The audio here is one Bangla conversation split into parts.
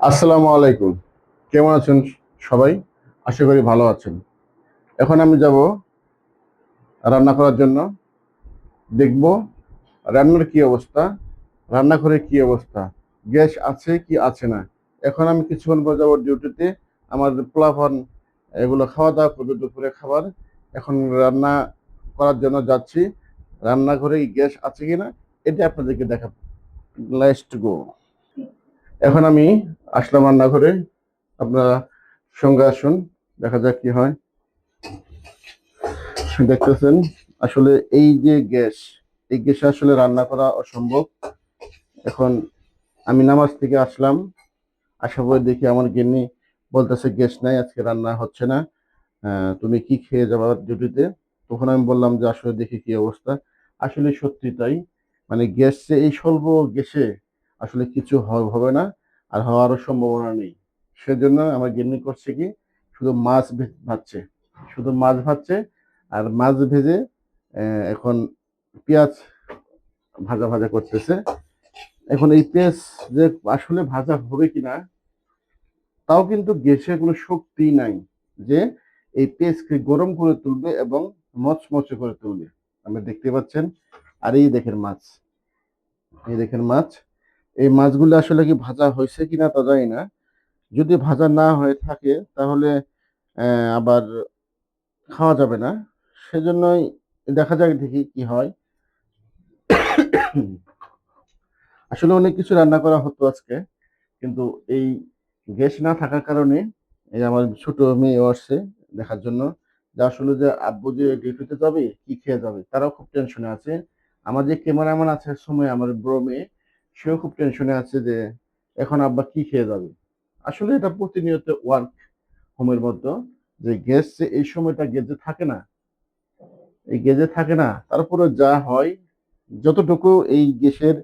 আসসালামু আলাইকুম। কেমন আছেন সবাই? আশা করি ভালো আছেন। এখন আমি যাব রান্না করার জন্য। দেখব রান্নার কি অবস্থা, রান্নাঘরে কি অবস্থা, গ্যাস আছে কি আছে না। এখন আমি কিছুক্ষণ পর যাব ডিউটিতে। আমার পোলাফন এগুলো খাওয়া দাওয়া করবে দুপুরে খাবার। এখন রান্না করার জন্য যাচ্ছি। রান্নাঘরে গ্যাস আছে কি না এটা আপনাদেরকে দেখা লাস্ট গো এখন আমি আসলাম রান্নাঘরে। আপনারা সঙ্গে আসুন, দেখা যাক কি হয়। দেখতেছেন, আসলে এই যে গ্যাস, এই গ্যাসে আসলে রান্না করা অসম্ভব। এখন আমি নামাজ থেকে আসলাম। আসার পরে দেখি আমার গিন্নি বলতেছে, গ্যাস নাই, আজকে রান্না হচ্ছে না। তুমি কি খেয়ে যাবা ডিউটিতে? তখন আমি বললাম যে, আসলে দেখি কি অবস্থা। আসলে সত্যি তাই। মানে গ্যাস, এই স্বল্প গ্যাসে আসলে কিছু হবে না আর হওয়ারও সম্ভাবনা নেই। সেজন্য আমার গিন্নি করছে কি, শুধু মাছ ভাজছে, শুধু মাছ ভাজছে আর মাছ ভেজে এখন পেঁয়াজ ভাজা ভাজা করতেছে। এখন এই পেঁয়াজ যে আসলে ভাজা হবে কিনা, তাও কিন্তু গ্যাসের কোনো শক্তি নাই যে এই পেঁয়াজকে গরম করে তুলবে এবং মচমচে করে তুলবে। আপনি দেখতে পাচ্ছেন, আর এই দেখেন মাছ, এই দেখেন মাছ। এই মাছগুলো আসলে কি ভাজা হয়েছে কিনা তা জানি না। যদি ভাজা না হয়ে থাকে তাহলে আবার খাওয়া যাবে না। সেজন্যই দেখা যাক দেখি কি হয়। আসলে অনেক কিছু রান্না করা হতো আজকে, কিন্তু এই গ্যাস না থাকার কারণে এই আমার ছোট মেয়ে আসছে দেখার জন্য। যে আসলে যে আব্বু যে ডিউটিতে যাবে, কি খেয়ে যাবে, তারাও খুব টেনশনে আছে। আমার যে ক্যামেরাম্যান আছে, সময় আমার বড় মেয়ে সেও খুব টেনশনে আছে যে, এখন আব্বা কি খেয়ে যাবে? আসলে এটা প্রতিনিয়ত ওয়ার্ক হোমের মতো যে গ্যাস এই সময়টা গেজে থাকে না, এই গেজে থাকে না তারপরে যা হয়, যতটুকু এই গ্যাসের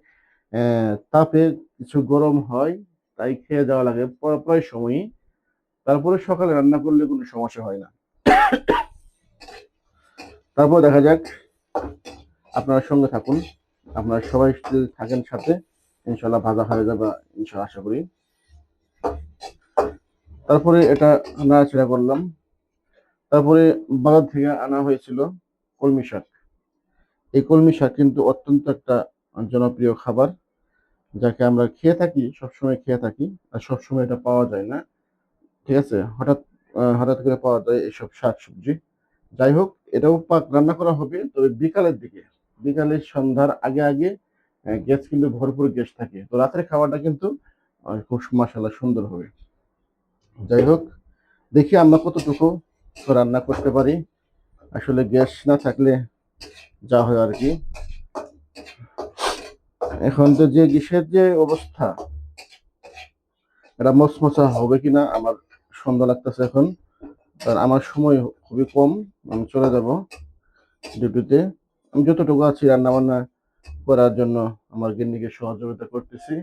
তাপে কিছু গরম হয়, তাই খেয়ে যাওয়া লাগে। প্রায় সময়ই। তারপরে সকালে রান্না করলে কোনো সমস্যা হয় না। তারপর দেখা যাক, আপনারা সঙ্গে থাকুন। আপনারা সবাই থাকেন সাথে ইনশাল্লাহ ভাজা হয়ে যাবে ইনশাল্লাহ আশা করি। তারপরে এটা নাড়াচাড়া করলাম। তারপরে বাজার থেকে আনা হয়েছিল কলমি শাক। এই কলমি শাক কিন্তু অত্যন্ত একটা জনপ্রিয় খাবার, যাকে আমরা খেয়ে থাকি, সবসময় খেয়ে থাকি, আর সবসময় এটা পাওয়া যায় না। ঠিক আছে? হঠাৎ হঠাৎ করে পাওয়া যায় এইসব শাক সবজি। যাই হোক, এটাও পাক রান্না করা হবে, তবে বিকালের দিকে। বিকালের সন্ধ্যার আগে আগে গ্যাস কিন্তু ভরপুর গ্যাস থাকে। তো রাতের খাবারটা কিন্তু খুব মাসাল্লাহ সুন্দর হবে। যাই হোক, দেখি আমরা কতটুকু রান্না করতে পারি। আসলে গ্যাস না থাকলে যা হয় আর কি। এখন তো যে গ্যাসের যে অবস্থা, এটা মচমচা হবে কিনা আমার সন্দেহ লাগতেছে এখন। কারণ আমার সময় খুবই কম, আমি চলে যাব ডিউটিতে। আমি যতটুকু আছি রান্না বান্না করার জন্য আমার গিন্নিকে সহযোগিতা করতেছি।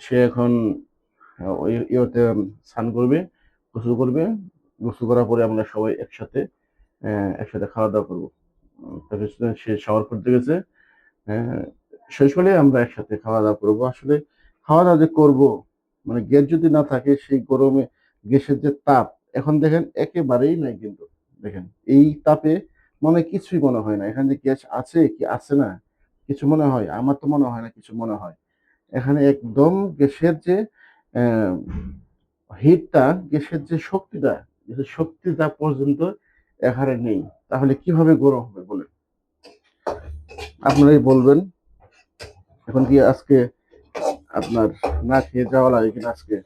সে এখন ইয়েতে স্নান করবে গোসল করবে। গোসল করার পরে আমরা সবাই একসাথে একসাথে খাওয়া দাওয়া করব। তারপরে সে শাওয়ার করতে গেছে। আহ, শেষ হলে আমরা একসাথে খাওয়া দাওয়া করব। আসলে খাওয়া দাওয়া যে করব মানে গ্যাস যদি না থাকে সেই গরমে গ্যাসের যে তাপ এখন দেখেন একেবারেই নাই কিন্তু। দেখেন এই তাপে মনে কিছুই মনে হয় না। এখানে যে গ্যাস আছে কি আছে না কিছু মনে হয়, আমার তো মনে হয় না কিছু মনে হয়। এখানে একদম গ্যাসের যে হিটটা, গ্যাসের যে শক্তিটা, গ্যাসের শক্তিটা পর্যন্ত এখানে নেই। তাহলে কীভাবে গরম হবে বলে আপনারাই বলবেন। এখন কি আজকে আপনার না খেয়ে যাওয়া লাগে কিনা আজকে?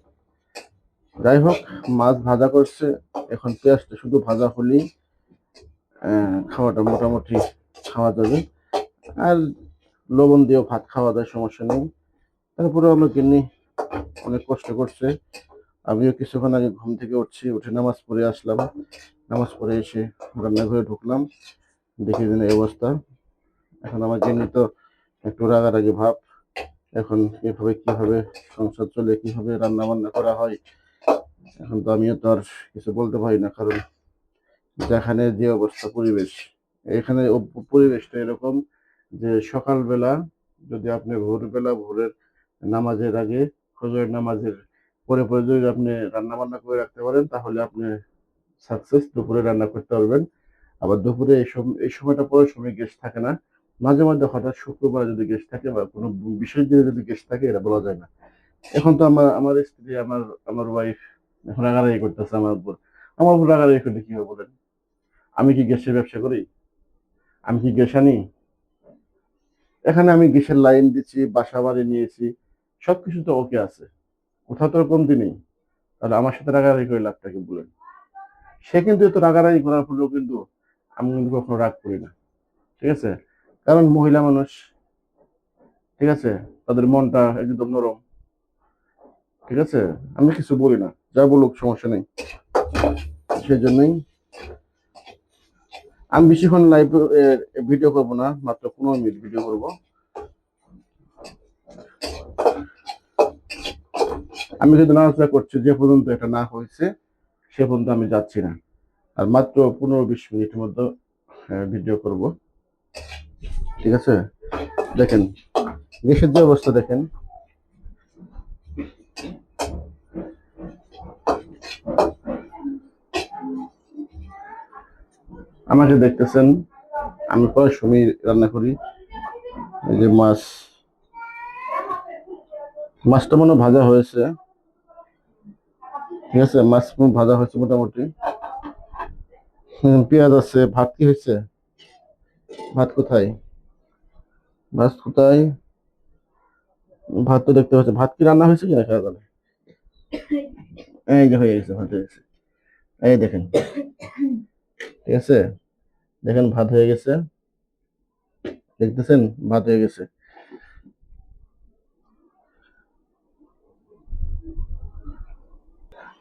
যাই হোক, মাছ ভাজা করছে। এখন পেঁয়াজটা শুধু ভাজা হলেই খাওয়াটা মোটামুটি খাওয়া যাবে। আর লবণ দিয়েও ভাত খাওয়া যায়, সমস্যা নেই। তারপরে আমরা কিনি অনেক কষ্ট করছে। আমিও কিছুক্ষণ আগে ঘুম থেকে উঠছি, উঠে নামাজ পড়ে আসলাম। নামাজ পড়ে এসে রান্নাঘরে ঢুকলাম। দেখে দিন এই অবস্থা। এখন আমার জন্য তো একটু রাগারাগি ভাব। এখন এভাবে কীভাবে সংসার চলে, কীভাবে রান্না বান্না করা হয়? এখন তো আমিও তো আর কিছু বলতে পারি না, কারণ যেখানে যে অবস্থা পরিবেশ, এখানে পরিবেশটা এরকম যে সকালবেলা যদি আপনি ভোরবেলা ভোরের নামাজের আগে ফজরের নামাজের পরে পরে যদি আপনি রান্না বান্না করে রাখতে পারেন, তাহলে আপনি সাকসেস দুপুরে রান্না করতে পারবেন। আবার দুপুরে এই সময় এই সময়টা পরে সময় গেস্ট থাকে না। মাঝে মাঝে হঠাৎ শুক্রবার যদি গেস্ট থাকে বা কোনো বিশেষ দিনে যদি গেস্ট থাকে, এটা বলা যায় না। এখন তো আমার আমার স্ত্রী, আমার আমার ওয়াইফ এখন রাগারাগি করতেছে আমার উপর। আমার উপর রাগারাগি করলে কি হবে বলেন? আমি কি গ্যাসের ব্যবসা করি? আমি কি গ্যাস আনি? এখানে আমি গ্যাসের লাইন দিচ্ছি, বাসা বাড়ি নিয়েছি, সবকিছু তো ওকে আছে। কোথাও তো কমতি নেই। তাহলে আমার সাথে রাগারাগি করে লাভটা কি বলেন? সে কিন্তু এত রাগারাগি করার পরেও কিন্তু আমি কিন্তু কখনো রাগ করি না। ঠিক আছে? কারণ মহিলা মানুষ, ঠিক আছে? তাদের মনটা একদম নরম। ঠিক আছে? আমি কিছু বলি না। যা বলুক, সমস্যা নেই। সেই জন্যই আমি বেশিক্ষণ লাইভ ভিডিও করব না, মাত্র পনেরো মিনিট ভিডিও করব। আমি কিন্তু নাড়াচাড়া করছি, যে পর্যন্ত এটা না হয়েছে, সে পর্যন্ত আমি যাচ্ছি না। আর মাত্র পনেরো বিশ মিনিটের মধ্যে ভিডিও করব। ঠিক আছে? দেখেন, গ্যাসের যে অবস্থা দেখেন। আমাকে দেখতেছেন, আমি কয় সময় রান্না করি। এই যে মাছ, মাছটা মনে ভাজা হয়েছে। ঠিক আছে, মাছ ভাজা হয়েছে মোটামুটি। পেঁয়াজ আছে, ভাত কি হয়েছে? ভাত কোথায়? ভাত কোথায়? ভাত তো দেখতে পাচ্ছি ভাত কি রান্না হয়েছে কিনা, খেয়াল এই যে হয়ে গেছে, ভাত হয়ে গেছে। এই দেখেন। ঠিক আছে? দেখেন ভাত হয়ে গেছে। দেখতেছেন? ভাত হয়ে গেছে।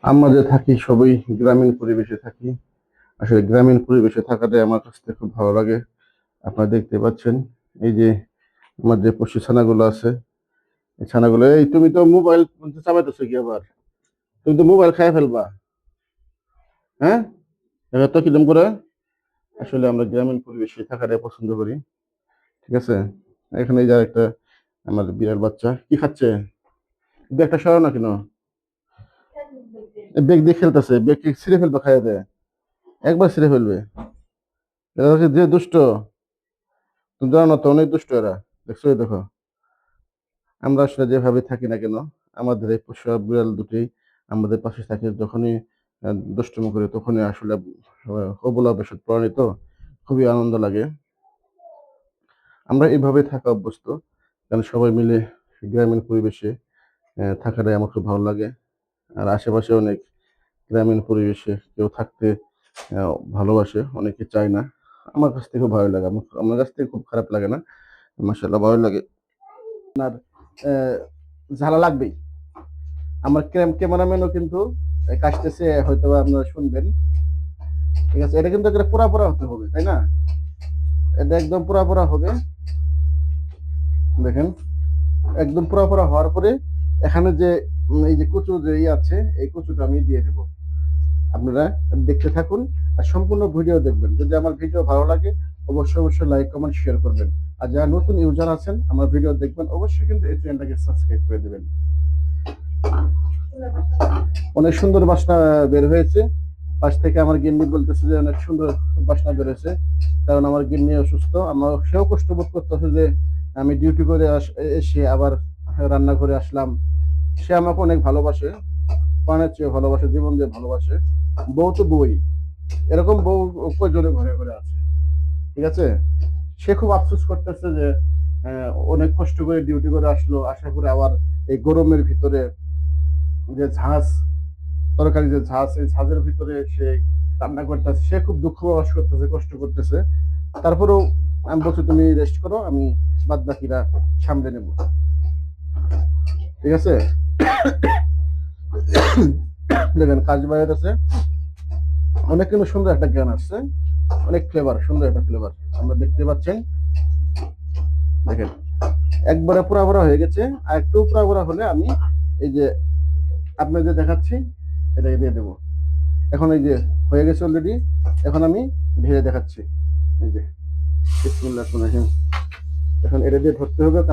আমরা যে থাকি সবই গ্রামীণ পরিবেশে থাকি। আসলে গ্রামীণ পরিবেশে থাকাটাই আমার কাছ থেকে খুব ভালো লাগে। আপনারা দেখতে পাচ্ছেন, এই যে আমার যে পশু ছানাগুলো আছে, এই ছানাগুলো, এই তুমি তো মোবাইল চাপাইতেছো কি আবার? তুমি তো মোবাইল খাই ফেলবা। হ্যাঁ? তো কিরম করে? আসলে আমরা গ্রামীণ পরিবেশে থাকাটাই পছন্দ করি। ঠিক আছে? এখানে যে একটা আমার বিড়াল বাচ্চা। কি খাচ্ছে? ব্যাগটা সরাও না কেন? ব্যাগ দিয়ে খেলতেছে। ব্যাগ ছিঁড়ে ফেলবে, খাইয়ে দেয়? একবার ছিঁড়ে ফেলবে। এরা হচ্ছে যে দুষ্ট। তুমি জানো না তো, অনেক দুষ্ট এরা। দেখছ দেখো। আমরা আসলে যেভাবে থাকি না কেন, আমাদের এই পোষা বিড়াল দুটি আমাদের পাশে থাকে। যখনই দুষ্টুমি করে তখনই আসলে অবলা বেশত প্রাণিত। খুবই আনন্দ লাগে। আমরা এইভাবে থাকা অভ্যস্ত। কারণ সবাই মিলে গ্রামীণ পরিবেশে থাকাটাই আমার খুব ভালো লাগে। আর আশেপাশে অনেক গ্রামীণ পরিবেশে কেউ থাকতে ভালোবাসে, অনেকে চায় না। আমার কাছ থেকে ভালো লাগে। আমার কাছ থেকে খুব খারাপ লাগে না। মাসাল্লাহ ভালো লাগে। আপনার ঝালা লাগবেই। আমার ক্যামেরাম্যানও কিন্তু কাশতেছে হয়তো আপনারা শুনবেন। ঠিক আছে, এটা কিন্তু একটা পোড়া হতে হবে, তাই না? এটা একদম পোড়া হবে। দেখেন, একদম পোড়া হওয়ার পরে এখানে যে এই যে কচু যে ই আছে, এই কচুটা আমি দিয়ে দেবো। আপনারা দেখতে থাকুন আর সম্পূর্ণ ভিডিও দেখবেন। যদি আমার ভিডিও ভালো লাগে, অবশ্যই অবশ্যই লাইক, কমেন্ট শেয়ার করবেন। আর যারা নতুন ইউজার আছেন, আমার ভিডিও দেখবেন, অবশ্যই কিন্তু এই চ্যানেলটাকে সাবস্ক্রাইব করে দেবেন। অনেক সুন্দর বাসনা বের হয়েছে। পাশ থেকে আমার গিন্নি বলতেছে যে, অনেক সুন্দর বাসনা বের হয়েছে। কারণ আমার গিন্নি অসুস্থ। আমার সেও কষ্ট বোধ করতেছে যে, আমি ডিউটি করে এসে আবার রান্না করে আসলাম। সে আমাকে অনেক ভালোবাসে। প্রাণের চেয়ে ভালোবাসে, জীবন দিয়ে ভালোবাসে। বউ তো বই এরকম বউ প্রয়োজনে ঘরে ঘরে আছে? ঠিক আছে? সে খুব আফসোস করতেছে যে অনেক কষ্ট করে ডিউটি করে আসলো। আশা করে আবার এই গরমের ভিতরে যে ঝাঁজ, তরকারি যে ঝাঁজ, এই ঝাঁজের ভিতরে সে রান্না করতেছে। সে খুব দুঃখ প্রকাশ করতেছে, কষ্ট করতেছে। তারপরেও আমি বলছি, তুমি রেস্ট করো, আমি বাদ বাকিরা সামলে নেব। ঠিক আছে? দেখেন, কাজ বাইরে আছে অনেক কিন্তু সুন্দর একটা জ্ঞান আসছে। অনেক ফ্লেভার সুন্দর একটা ফ্লেভার আমরা দেখতে পাচ্ছেন, দেখেন, একবারে পুরা ভরা হয়ে গেছে। আর একটু পুরা ভরা হলে আমি এই যে আপনাদের দেখাচ্ছি, এটাকে দিয়ে দেবো এখন এই যে হয়ে গেছে অলরেডি এখন আমি ঢেলে দেখাচ্ছি এই যে। এখন এটা দিয়ে ধরতে হবে